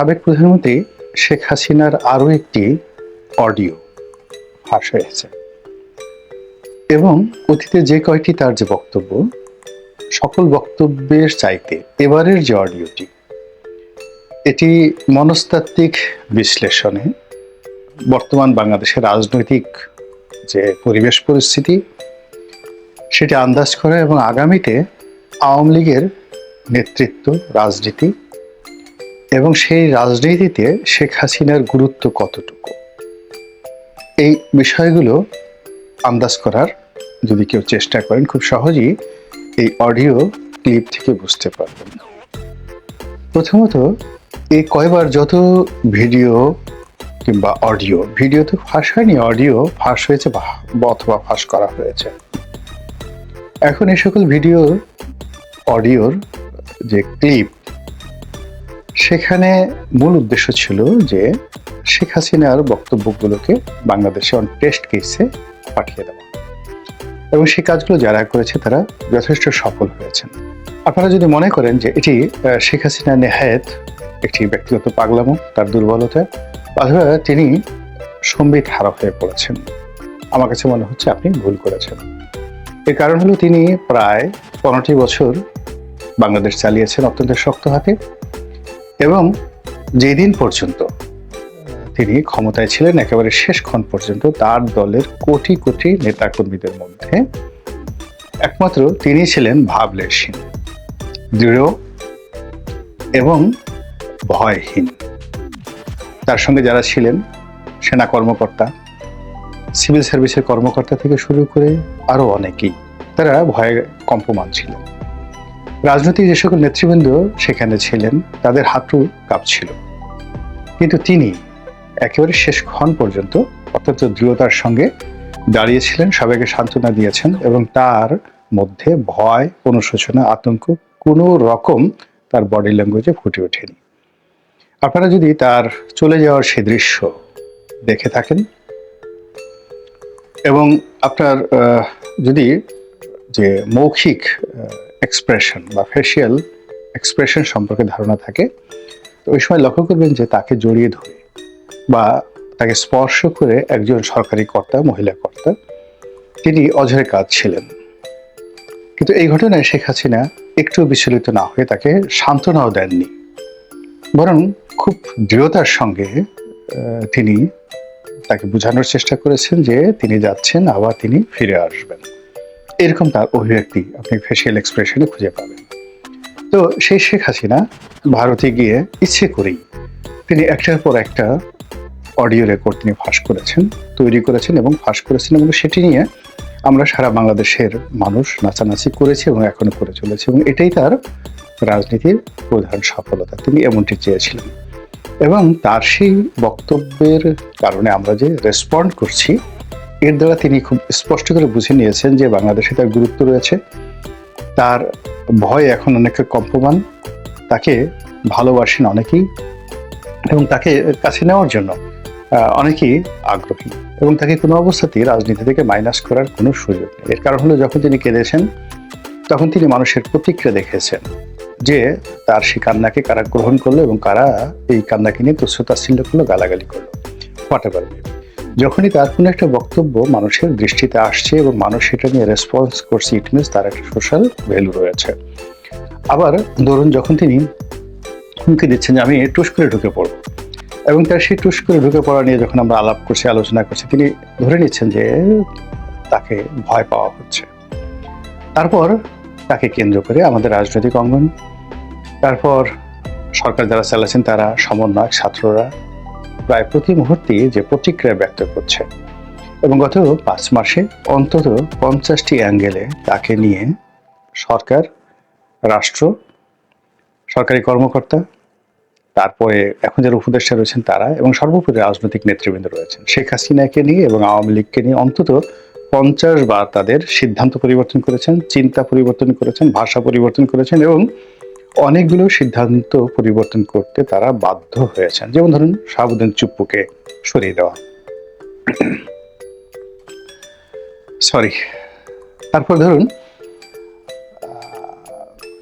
সাবেক প্রধানমন্ত্রী শেখ হাসিনার আরও একটি অডিও ফাঁস হয়েছে এবং অতীতে যে কয়টি তার যে বক্তব্য, সকল বক্তব্যের চাইতে এবারের যে অডিওটি, এটি মনস্তাত্ত্বিক বিশ্লেষণে বর্তমান বাংলাদেশের রাজনৈতিক যে পরিবেশ পরিস্থিতি, সেটি আন্দাজ করা এবং আগামীতে আওয়ামী লীগের নেতৃত্ব, রাজনীতি এবং সেই রাজনীতিতে শেখ হাসিনার গুরুত্ব কতটুকু? এই বিষয়গুলো আন্দাজ করার যদি কেউ চেষ্টা করেন, খুব সহজেই এই অডিও ক্লিপ থেকে বুঝতে পারবেন। প্রথমত, এই কয়বার যত ভিডিও কিংবা অডিও, ভিডিও তো ফাঁস হয়নি, অডিও ফাঁস হয়েছে বা অথবা ফাঁস করা হয়েছে। এখন এই সকল ভিডিওর, অডিওর যে ক্লিপ সেখানে মূল উদ্দেশ্য ছিল যে শেখ হাসিনার বক্তব্যগুলোকে বাংলাদেশে অন টেস্ট কেসে পাঠিয়ে দেওয়া। এবং সেই কাজগুলো যারা করেছে তারা যথেষ্ট সফল হয়েছেন। আপনারা যদি মনে করেন যে এটি শেখ হাসিনা নেহায়েত একটি ব্যক্তিগত পাগলামো, তার দুর্বলতা অথবা তিনি সম্বিত হারা হয়ে পড়েছেন। আমার কাছে মনে হচ্ছে আপনি ভুল করেছেন। এর কারণ হলো তিনি প্রায় পনেরোটি বছর বাংলাদেশ চালিয়েছেন অত্যন্ত শক্ত হাতে। এবং যেদিন পর্যন্ত তিনি ক্ষমতায় ছিলেন, একেবারে শেষক্ষণ পর্যন্ত তার দলের কোটি কোটি নেতাকর্মীদের মধ্যে একমাত্র তিনি ছিলেন ভাবলেশহীন দৃঢ় এবং ভয়হীন। তার সঙ্গে যারা ছিলেন, সেনা কর্মকর্তা, সিভিল সার্ভিসের কর্মকর্তা থেকে শুরু করে আরও অনেকেই, তারা ভয়ে কম্পমান ছিলেন। রাজনৈতিক যে সকল নেতৃবৃন্দ সেখানে ছিলেন, তাদের হাঁটু কাঁপছিল। কিন্তু তিনি একেবারে শেষ ক্ষণ পর্যন্ত অত্যন্ত দৃঢ়তার সঙ্গে দাঁড়িয়েছিলেন, সবাইকে সান্ত্বনা দিয়েছেন এবং তার মধ্যে ভয়, অনুশোচনা, আতঙ্ক কোনো রকম তার বডি ল্যাঙ্গুয়েজে ফুটে ওঠেনি। আপনারা যদি তার চলে যাওয়ার সেই দৃশ্য দেখে থাকেন এবং আপনার যদি যে মৌখিক এক্সপ্রেশন বা ফেসিয়াল এক্সপ্রেশন সম্পর্কে ধারণা থাকে, তো ওই সময় লক্ষ্য করবেন যে তাকে জড়িয়ে ধরে বা তাকে স্পর্শ করে একজন সরকারি কর্তা, মহিলা কর্তা, তিনি অঝরে কাজ ছিলেন কিন্তু এই ঘটনায় শেখ হাসিনা একটু বিচলিত না হয়ে তাকে সান্ত্বনাও দেননি। বরং খুব দৃঢ়তার সঙ্গে তিনি তাকে বোঝানোর চেষ্টা করেছেন যে তিনি যাচ্ছেন, আবার তিনি ফিরে আসবেন। এরকম তার অভিব্যক্তি আপনি ফেসিয়াল এক্সপ্রেশনে খুঁজে পাবেন। তো সেই শেখ হাসিনা ভারতে গিয়ে ইচ্ছে করেই তিনি একটার পর একটা অডিও রেকর্ড তিনি ফাঁস করেছেন, তৈরি করেছেন এবং ফাঁস করেছেন এবং সেটি নিয়ে আমরা সারা বাংলাদেশের মানুষ নাচানাচি করেছি এবং এখনও করে চলেছে এবং এটাই তার রাজনীতির প্রধান সফলতা। তিনি এমনটি চেয়েছিলেন এবং তার সেই বক্তব্যের কারণে আমরা যে রেসপন্ড করছি এর দ্বারা তিনি খুব স্পষ্ট করে বুঝে নিয়েছেন যে বাংলাদেশে তার গুরুত্ব রয়েছে। তার ভয় এখন অনেকটা কম্পমান। তাকে ভালোবাসেন অনেকেই এবং তাকে কাছে নেওয়ার জন্য অনেকেই আগ্রহী এবং তাকে কোনো অবস্থাতেই রাজনীতি থেকে মাইনাস করার কোনো সুযোগ নেই। এর কারণ হলো যখন তিনি কেঁদেছেন, তখন তিনি মানুষের প্রতিক্রিয়া দেখেছেন যে তার সেই কান্নাকে কারা গ্রহণ করল এবং কারা এই কান্নাকে নিয়ে তুচ্ছতাচ্ছিল্য করল, গালাগালি করল। হোয়াট এভার যখনই তার কোনো একটা বক্তব্য মানুষের দৃষ্টিতে আসছে এবং মানুষ সেটা নিয়ে রেসপন্স করছে ইট মিনস তার একটা সোশ্যাল ভ্যালু রয়েছে। আবার ধরুন যখন তিনি হুমকি দিচ্ছেন যে আমি টুস করে ঢুকে পড়ব এবং তার সেই টুস করে ঢুকে পড়া নিয়ে যখন আমরা আলাপ করছি, আলোচনা করছি, তিনি ধরে নিচ্ছেন যে তাকে ভয় পাওয়া হচ্ছে। তারপর তাকে কেন্দ্র করে আমাদের রাজনৈতিক অঙ্গন, তারপর সরকার যারা চালাচ্ছেন তারা সমন্বয়ক, ছাত্ররা প্রায় প্রতি মুহূর্তে যে প্রতিক্রিয়া ব্যক্ত করছে। এবং গত পাঁচ মাসে অন্তত পঞ্চাশটি অ্যাঙ্গেলে তাকে নিয়ে সরকার, রাষ্ট্র, সরকারি কর্মকর্তা, তারপরে এখন যারা উপদেষ্টা রয়েছেন তারা এবং সর্বোপরি রাজনৈতিক নেতৃবৃন্দ রয়েছেন, শেখ হাসিনাকে নিয়ে এবং আওয়ামী লীগকে নিয়ে অন্তত পঞ্চাশ বার তাদের সিদ্ধান্ত পরিবর্তন করেছেন, চিন্তা পরিবর্তন করেছেন, ভাষা পরিবর্তন করেছেন এবং অনেকগুলো সিদ্ধান্ত পরিবর্তন করতে তারা বাধ্য হয়েছেন। যেমন ধরুন শাহাবুদ্দিন চুপ্পুকে সরিয়ে দেওয়া। সরি। তারপর ধরুন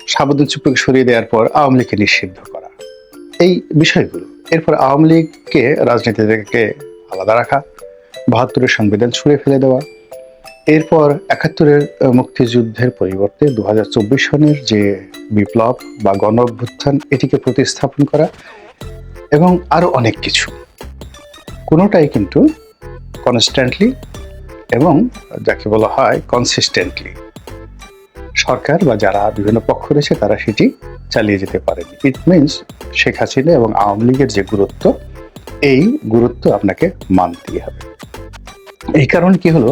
শাহাবুদ্দিন চুপ্পুকে সরিয়ে দেওয়ার পর আওয়ামী লীগকে নিষিদ্ধ করা। এই বিষয়গুলো। এরপর আওয়ামী লীগকে রাজনীতি থেকে আলাদা রাখা, বাহাত্তরের সংবিধান ছুঁড়ে ফেলে দেওয়া এরপর একাত্তরের মুক্তিযুদ্ধের পরিবর্তে দু হাজার চব্বিশ সনের যে বিপ্লব বা গণ অভ্যুত্থান এটিকে প্রতিস্থাপন করা এবং আরও অনেক কিছু। কোনোটাই কিন্তু কনস্ট্যান্টলি এবং যাকে বলা হয় কনসিস্টেন্টলি সরকার বা যারা বিভিন্ন পক্ষ রয়েছে, তারা সেটি চালিয়ে যেতে পারেনি। ইট মিনস শেখ হাসিনা এবং আওয়ামী লীগের যে গুরুত্ব, এই গুরুত্ব আপনাকে মানতেই হবে। এই কারণ কি হলো?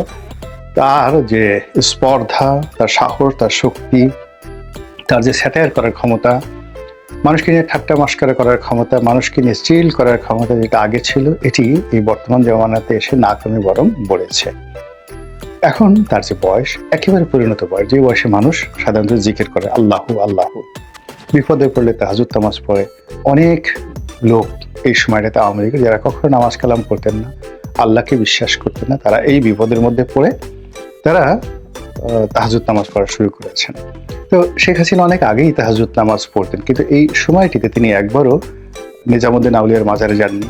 তার যে স্পর্ধা, তার সাহস, তার শক্তি, তার যে স্যাটায়ার করার ক্ষমতা, মানুষকে নিয়ে ঠাট্টা মস্কারা করার ক্ষমতা, মানুষকে নিয়ে স্টিল করার ক্ষমতা যেটা আগে ছিল, এটি এই বর্তমান জমানাতে এসে না কমে বরং বেড়েছে এখন তার যে বয়স, একেবারে পরিণত বয়স, যে বয়সে মানুষ সাধারণত জিকির করে, আল্লাহু আল্লাহু। বিপদে পড়লে তাহাজুদ তামাজ পড়ে। অনেক লোক এই সময়টাতে আওয়ামী লীগের, যারা কখনো নামাজ কালাম করতেন না, আল্লাহকে বিশ্বাস করতেন না, তারা এই বিপদের মধ্যে পড়ে। তারা তাহাজুদ নামাজ পড়া শুরু করেছেন। তো শেখ হাসিনা অনেক আগেই তাহাজুদ নামাজ পড়তেন, কিন্তু এই সময়টিতে তিনি একবারও নিজামুদ্দিন আউলিয়ার মাজারে যাননি,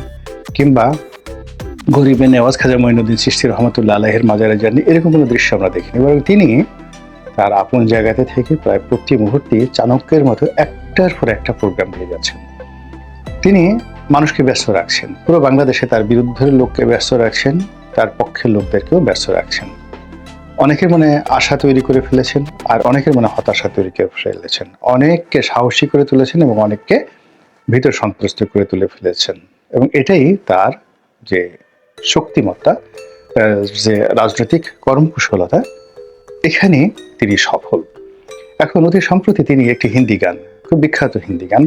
কিংবা গরিবে নেওয়াজ খাজা মঈনুদ্দিন সৃষ্টি রহমতুল্লাহ আলাহের মাজারে যাননি, এরকম কোনো দৃশ্য আমরা দেখিনি। বরং তিনি তার আপন জায়গাতে থেকে প্রায় প্রতি মুহূর্তে চাণক্যের মতো একটার পর একটা প্রোগ্রাম দিয়ে যাচ্ছেন। তিনি মানুষকে ব্যস্ত রাখছেন, পুরো বাংলাদেশে তার বিরুদ্ধের লোককে ব্যস্ত রাখছেন, তার পক্ষের লোকদেরকেও ব্যস্ত রাখছেন। অনেকের মনে আশা তৈরি করে ফেলেছেন আর অনেকের মনে হতাশা তৈরি করে ফেলেছেন। অনেককে সাহসী করে তুলেছেন এবং অনেককে ভিতর সন্ত্রস্ত করে তুলে ফেলেছেন। এবং এটাই তার যে শক্তিমত্তা যে রাজনৈতিক কর্মকুশলতা, এখানে তিনি সফল। এখন অতি সম্প্রতি তিনি একটি হিন্দি গান, খুব বিখ্যাত হিন্দি গান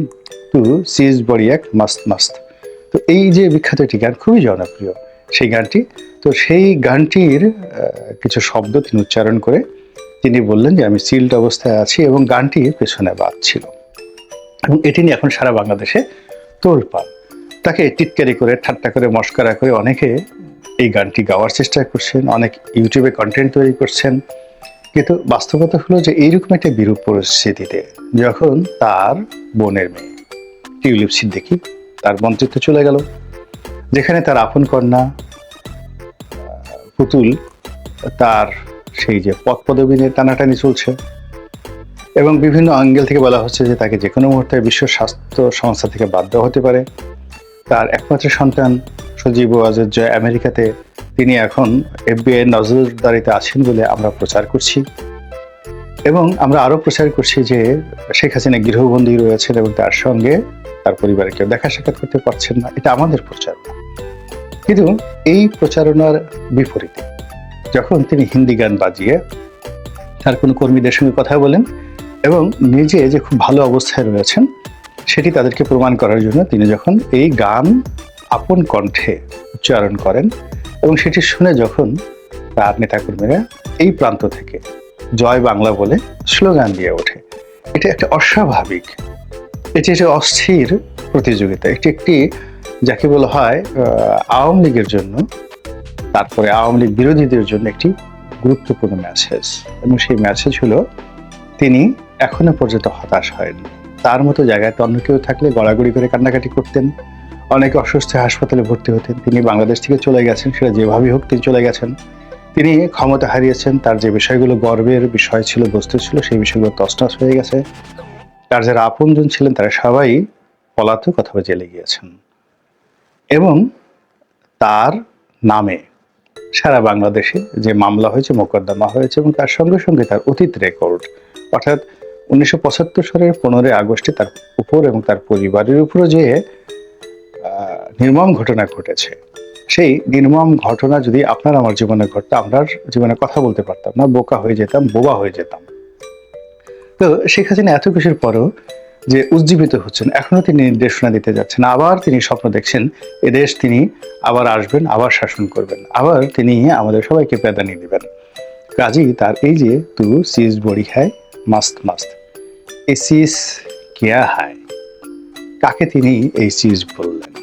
টু সিজ বড়ি এক মাস্ত মাস্ত। তো এই যে বিখ্যাত একটি গান, খুবই জনপ্রিয়, সেই গানটি তো সেই গানটির কিছু শব্দ তিনি উচ্চারণ করে তিনি বললেন যে, আমি সিল্ড অবস্থায় আছি এবং গানটি পেছনে বাজছিল এবং এটি নিয়ে এখন সারা বাংলাদেশে তোলপাল তাকে টিটকারি করে, ঠাট্টা করে, মস্করা করে অনেকে এই গানটি গাওয়ার চেষ্টা করছেন, অনেক ইউটিউবে কন্টেন্ট তৈরি করছেন। কিন্তু বাস্তবতা হলো যে, এইরকম একটা বিরূপ পরিস্থিতিতে যখন তার বোনের মেয়ে টিউলিপ সিদ্দিকি তার মন্ত্রিত্ব চলে গেল, যেখানে তার আপন কন্যা পুতুল, তার সেই যে পদ পদবী নিয়ে টানাটানি চলছে। এবং বিভিন্ন অ্যাঙ্গেল থেকে বলা হচ্ছে যে তাকে যে কোনো মুহূর্তে বিশ্ব স্বাস্থ্য সংস্থা থেকে বাধ্য হতে পারে। তার একমাত্র সন্তান সজীব ওয়াজের জয় আমেরিকাতে তিনি এখন এফবিআই নজরদারিতে আছেন বলে আমরা প্রচার করছি। এবং আমরা আরও প্রচার করছি যে শেখ হাসিনা গৃহবন্দী রয়েছেন এবং তার সঙ্গে তার পরিবারে কেউ দেখা সাক্ষাৎ করতে পারছেন না। এটা আমাদের প্রচারণা কিন্তু এই প্রচারণার বিপরীতে, যখন তিনি হিন্দি গান বাজিয়ে তার কোনো কর্মীদের সঙ্গে কথা বলেন এবং নিজে যে খুব ভালো অবস্থায় রয়েছেন, সেটি তাদেরকে প্রমাণ করার জন্য তিনি যখন এই গান আপন কণ্ঠে উচ্চারণ করেন এবং সেটি শুনে যখন তার নেতাকর্মীরা এই প্রান্ত থেকে জয় বাংলা বলে স্লোগান দিয়ে ওঠে, এটা একটা অস্বাভাবিক, এটি একটি অস্থির প্রতিযোগিতা, এটি একটি যাকে বলা হয় আওয়ামী লীগের জন্য, তারপরে আওয়ামী লীগ বিরোধীদের জন্য একটি গুরুত্বপূর্ণ মেসেজ এবং সেই মেসেজ হলো, তিনি এখনও পর্যন্ত হতাশ হয়নি। তার মতো জায়গায় অন্য কেউ থাকলে গড়াগড়ি করে কান্নাকাটি করতেন, অনেকে অসুস্থ হাসপাতালে ভর্তি হতেন, তিনি বাংলাদেশ থেকে চলে গেছেন, সেটা যেভাবেই হোক তিনি চলে গেছেন। তিনি ক্ষমতা হারিয়েছেন, তার যে বিষয়গুলো গর্বের বিষয় ছিল, বস্তু ছিল, সেই বিষয়গুলো তছনছ হয়ে গেছে। তার যারা আপনজন ছিলেন, তারা সবাই পলাতক অথবা জেলে গিয়েছেন। এবং তার নামে সারা বাংলাদেশে যে মামলা হয়েছে, মোকদ্দমা হয়েছে এবং তার সঙ্গে সঙ্গে তার অতীত রেকর্ড অর্থাৎ উনিশশো পঁচাত্তর সালের পনেরোই আগস্টে তার উপর এবং তার পরিবারের উপরও যে নির্মম ঘটনা ঘটেছে, সেই নির্মম ঘটনা যদি আপনার আমার জীবনে ঘটতো, আমরা জীবনে কথা বলতে পারতাম না, বোকা হয়ে যেতাম, বোবা হয়ে যেতাম। তো শেখ হাসিনা এত কিছুর পরও যে উজ্জীবিত হচ্ছেন। এখনও তিনি নির্দেশনা দিতে যাচ্ছেন। আবার তিনি স্বপ্ন দেখছেন, এদেশ তিনি আবার আসবেন, আবার শাসন করবেন। আবার তিনি আমাদের সবাইকে প্যাদানি দিবেন। কাজী, তার এই যে তু সিজ বড়ি খায়, মাস্ত মাস্ত। এই সিজ কেয়া হায়? কাকে তিনি এই চিজ বললেন?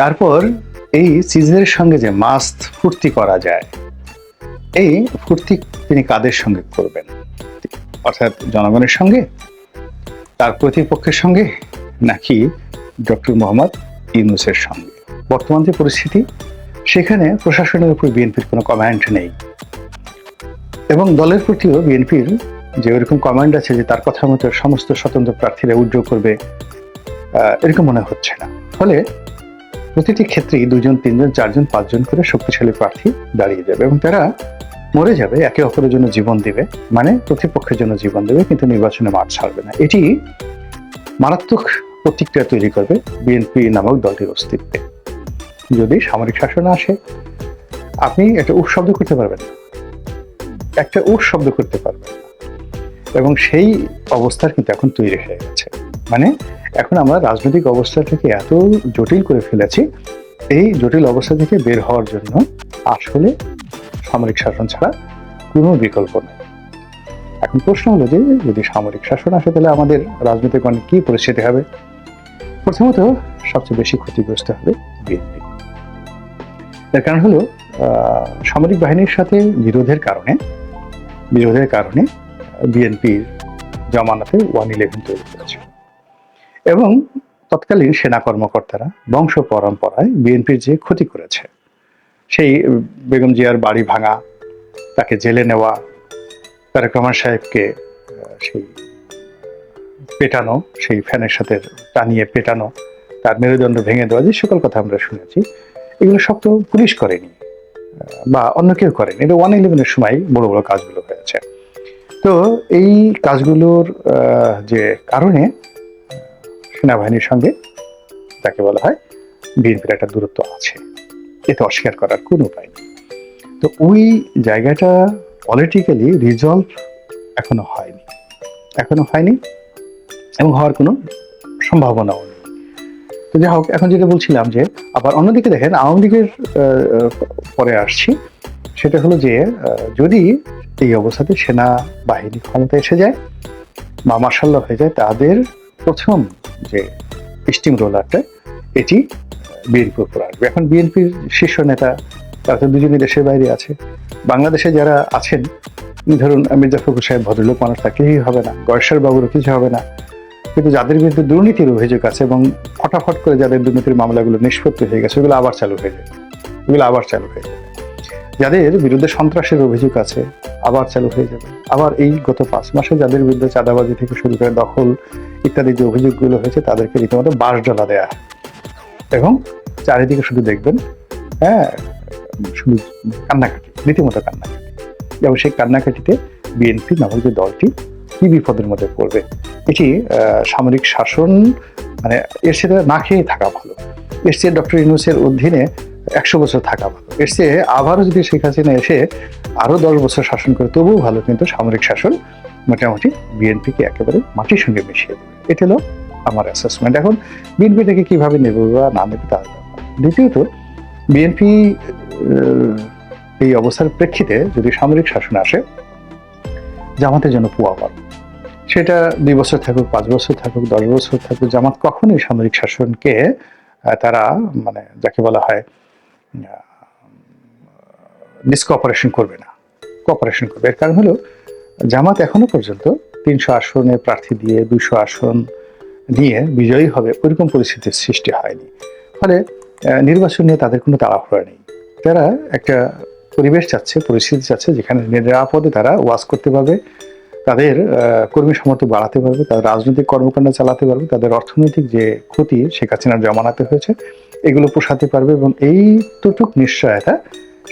তারপর এই চিজের সঙ্গে যে মাস্ত ফুর্তি করা যায়, এই ফুর্তি তিনি কাদের সঙ্গে করবেন? অর্থাৎ জনগণের সঙ্গে তার প্রতিপক্ষের সঙ্গে নাকি ডক্টর মোহাম্মদ ইউনুসের সঙ্গে? বর্তমান যে পরিস্থিতি, সেখানে প্রশাসনের উপর বিএনপির কোনো কমান্ড নেই। এবং দলের প্রতিও বিএনপির যে ওইরকম কমান্ড আছে যে তার কথা মতো সমস্ত স্বতন্ত্র প্রার্থীরা উদ্যোগ করবে এরকম মনে হচ্ছে না। ফলে প্রতিটি ক্ষেত্রেই দুজন, তিনজন, চারজন, পাঁচজন করে শক্তিশালী প্রার্থী দাঁড়িয়ে যাবে এবং তারা মরে যাবে, একে অপরের জন্য জীবন দিবে মানে প্রতিপক্ষের জন্য জীবন দেবে, কিন্তু নির্বাচনে মাঠ ছাড়বে না। এটি মারাত্মক প্রতিক্রিয়া তৈরি করবে বিএনপি নামক দলটির অস্তিত্বে। যদি সামরিক শাসন আসে, আপনি একটা শব্দ করতে পারবেন একটা শব্দ করতে পারবেন এবং সেই অবস্থার কিন্তু এখন তৈরি হয়ে গেছে। মানে এখন আমরা রাজনৈতিক অবস্থাটাকে এত জটিল করে ফেলেছি, এই জটিল অবস্থা থেকে বের হওয়ার জন্য আসলে সামরিক শাসন ছাড়া কোনো বিকল্প নেই। এখন প্রশ্ন হলো যে, যদি সামরিক শাসন আসে, তাহলে আমাদের রাজনৈতিক অনেক কি পরিস্থিতি হবে? প্রথমত, সবচেয়ে বেশি ক্ষতিগ্রস্ত হবে বিএনপি। এর কারণ হলো সামরিক বাহিনীর সাথে বিরোধের কারণে বিরোধের কারণে বিএনপির জামানাতে ওয়ান ইলেভেন তৈরি করেছে এবং তৎকালীন সেনা কর্মকর্তারা বংশ পরম্পরায় বিএনপির যে ক্ষতি করেছে সেই বেগম জিয়ার বাড়ি ভাঙা, তাকে জেলে নেওয়া, তারেক রহমান সাহেবকে সেই পেটানো, সেই ফ্যানের সাথে টানিয়ে পেটানো, তার মেরুদণ্ড ভেঙে দেওয়া, যে সকল কথা আমরা শুনেছি, এগুলো সব তো পুলিশ করেনি বা অন্য কেউ করেনি। এটা ওয়ান ইলেভেনের সময় বড় বড় কাজগুলো হয়েছে। তো এই কাজগুলোর যে কারণে সেনাবাহিনীর সঙ্গে, যাকে বলা হয়, বিএনপির একটা দূরত্ব আছে। এতে অস্বীকার করার কোনো উপায় নেই। তো ওই জায়গাটা পলিটিক্যালি রিজলভ এখনও হয়নি। এখনও হয়নি এবং হওয়ার কোনো সম্ভাবনাও নেই। তো যাই হোক, এখন যেটা বলছিলাম যে, আবার অন্যদিকে দেখেন, আওয়ামী লীগের পরে আসছি। সেটা হলো যে যদি এই অবস্থাতে সেনা বাহিনী ক্ষমতা এসে যায়, বা মার্শাল্লাহ হয়ে যায়, তাদের প্রথম যে স্টিম রোলারটা এটি বিএনপির উপর আসবে। এখন বিএনপির শীর্ষ নেতা, তারা তো দুজনই দেশের বাইরে আছে। বাংলাদেশে যারা আছেন, ধরুন মির্জা ফখরুল সাহেব ভদ্রলোক, মানুষ তার কিছুই হবে না। গয়েশ্বর বাবুরও কিছু হবে না। কিন্তু যাদের বিরুদ্ধে দুর্নীতির অভিযোগ আছে এবং ফটাফট করে যাদের দুর্নীতির মামলাগুলো নিষ্পত্তি হয়ে গেছে, ওগুলো আবার চালু হয়ে যাবে। ওগুলো আবার চালু হয়ে যাবে। যাদের বিরুদ্ধে সন্ত্রাসের অভিযোগ আছে, আবার চালু হয়ে যাবে। আবার এই গত পাঁচ মাসে যাদের বিরুদ্ধে চাঁদাবাজি থেকে শুরু করে দখল ইত্যাদি যে অভিযোগগুলো হয়েছে, তাদেরকে রীতিমতো বাস ডলা দেয়া এবং চারিদিকে শুধু দেখবেন হ্যাঁ শুধু কান্নাকাটি, রীতিমতো কান্নাকাটি। এবং সেই কান্নাকাটিতে বিএনপি নামক যে দলটি কি বিপদের মধ্যে পড়বে এটি সামরিক শাসন মানে এর সাথে না খেয়ে থাকা ভালো। এর চেয়ে ডক্টর ইউনুসের অধীনে একশো বছর থাকা ভালো। এর চেয়ে আবারও যদি শেখ হাসিনা এসে আরও দশ বছর শাসন করে, তবুও ভালো কিন্তু সামরিক শাসন মোটামুটি বিএনপিকে একেবারে মাটির সঙ্গে মিশিয়ে দেবে। এটা হলো আমার অ্যাসেসমেন্ট এখন বিএনপিটাকে কীভাবে নেবে বা না নেবে তার। দ্বিতীয়ত, বিএনপি, এই অবস্থার প্রেক্ষিতে যদি সামরিক শাসন আসে, জামাতের জন্য পুয়া পাল সেটা দুই বছর থাকুক, পাঁচ বছর থাকুক, দশ বছর থাকুক, জামাত কখনোই সামরিক শাসনকে তারা মানে যাকে বলা হয় ডিসকপারেশন করবে না কপারেশন করবে। এর কারণ হলো, জামাত এখনও পর্যন্ত তিনশো আসনে প্রার্থী দিয়ে দুশো আসন নিয়ে বিজয়ী হবে ওইরকম পরিস্থিতির সৃষ্টি হয়নি। ফলে নির্বাচন নিয়ে তাদের কোনো তাড়াহুড়া নেই। তারা একটা পরিবেশ চাচ্ছে, পরিস্থিতি চাচ্ছে যেখানে নিরাপদে তারা ওয়াজ করতে পারবে, তাদের কর্মী সমর্থক বাড়াতে পারবে, তাদের রাজনৈতিক কর্মকাণ্ড চালাতে পারবে, তাদের অর্থনৈতিক যে ক্ষতি শেখ হাসিনার জমানাতে হয়েছে, এগুলো পোষাতে পারবে এবং এইটুক নিশ্চয়তা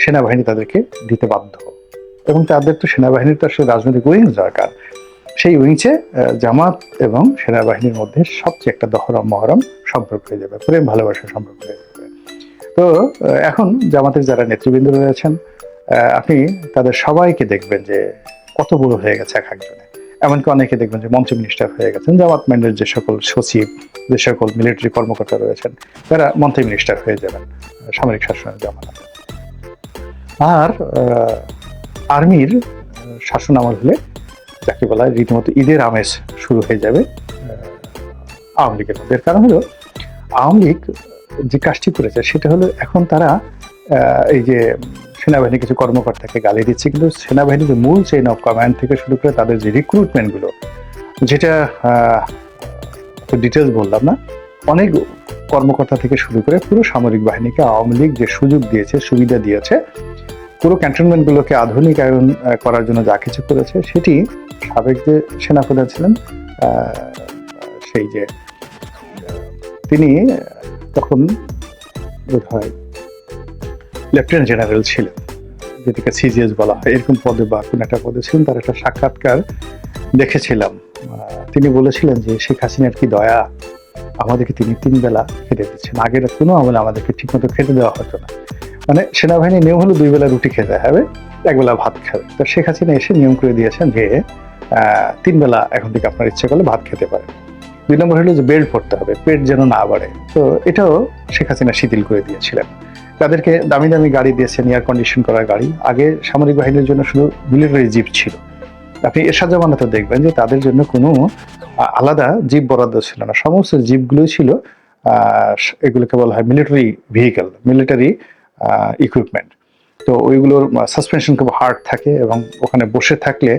সেনাবাহিনী তাদেরকে দিতে বাধ্য। এবং তাদের তো সেনাবাহিনীর তো আসলে রাজনৈতিক উইংস দরকার সেই উইংসে জামাত এবং সেনাবাহিনীর মধ্যে সবচেয়ে একটা দহরম মহরম সম্পর্ক হয়ে যাবে প্রেম ভালোবাসার সম্পর্ক হয়ে যাবে। তো এখন জামাতের যারা নেতৃবৃন্দ রয়েছেন আপনি তাদের সবাইকে দেখবেন যে কত বড় হয়ে গেছে এক একজনে। এমনকি অনেকে দেখবেন যে মন্ত্রী মিনিস্টার হয়ে গেছেন, জামাত মাইন্ডের যে সকল সচিব, যে সকল মিলিটারি কর্মকর্তা রয়েছেন, তারা মন্ত্রী মিনিস্টার হয়ে যাবেন সামরিক শাসনের জামানাতে আর আর্মির শাসন আমল হলে যাকে বলা হয় রীতিমতো ঈদের আমেজ শুরু হয়ে যাবে আওয়ামী লীগের মধ্যে। কারণ হলো, আওয়ামী লীগ যে কাজটি করেছে সেটা হলো এখন তারা এই যে সেনাবাহিনী কিছু কর্মকর্তাকে গালি দিচ্ছে, কিন্তু সেনাবাহিনীর যে মূল চেইন অফ কমান্ড থেকে শুরু করে তাদের যে রিক্রুটমেন্টগুলো যেটা ডিটেলস বললাম না, অনেক কর্মকর্তা থেকে শুরু করে পুরো সামরিক বাহিনীকে আওয়ামী লীগ যে সুযোগ দিয়েছে, সুবিধা দিয়েছে, পুরো ক্যান্টনমেন্টগুলোকে আধুনিকায়ন করার জন্য যা কিছু করেছে, সেটি সাবেক যে সেনাপ্রধান ছিলেন সেই যে তিনি তখন বোধ হয় লেফটেন্যান্ট জেনারেল ছিলেন, যেটাকে সিজিএস বলা হয়। এরকম পদে বা কোন একটা পদে ছিলেন, তার একটা সাক্ষাৎকার দেখেছিলাম। তিনি বলেছিলেন যে, শেখ হাসিনার কি দয়া? আমাদেরকে তিনি তিন বেলা খেতে দিচ্ছেন। আগের কোনো আমলে আমাদেরকে ঠিকমতো খেতে দেওয়া হতো না। মানে সেনাবাহিনীর নিয়ম হলো দুই বেলা রুটি খেতে হবে, এক বেলা ভাত খাবে। তো শেখ হাসিনা এসে নিয়ম করে দিয়েছেন যে তিন বেলা এখন থেকে আপনার ইচ্ছে করলে ভাত খেতে পারেন। দুই নম্বর হলো যে বেল্ট পড়তে হবে, পেট যেন না বাড়ে। তো এটাও শেখ হাসিনা শিথিল করে দিয়েছিলেন। তাদেরকে দামি দামি গাড়ি দিয়েছেন এয়ার কন্ডিশন করা গাড়ি। আগে সামরিক বাহিনীর জন্য শুধু মিলিটারি জিপ ছিল। আপনি এরশাদ জামানাতে দেখবেন যে তাদের জন্য কোনো আলাদা জিপ বরাদ্দ ছিল না। সমস্ত জিপগুলোই ছিল এগুলোকে বলা হয় মিলিটারি ভেহিকেল মিলিটারি ইকুইপমেন্ট তো ওইগুলোর সাসপেনশন খুব হার্ড থাকে এবং ওখানে বসে থাকলে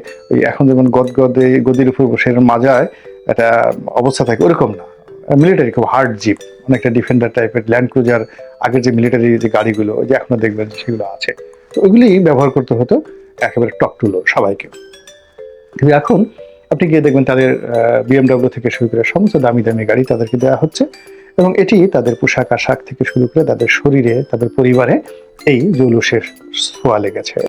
এখন যেমন গদ গদে গদির উপর বসে মাজায় একটা অবস্থা থাকে, ওরকম না। মিলিটারি খুব হার্ড জিপ অনেকটা ডিফেন্ডার টাইপের ল্যান্ড ক্রুজার আগের যে মিলিটারি যে গাড়িগুলো যে এখনও দেখবেন সেগুলো আছে। তো ওইগুলি ব্যবহার করতে হতো একেবারে টপ টুলো সবাইকে। কিন্তু এখন আপনি গিয়ে দেখবেন তাদের বিএমডব্লিউ থেকে শুরু করে সমস্ত দামি দামি গাড়ি তাদেরকে দেওয়া হচ্ছে এবং এটি তাদের পোশাক আশাক থেকে শুরু করে তাদের শরীরে, তাদের পরিবারে এই জৌলুসের ছোঁয়া লেগেছে।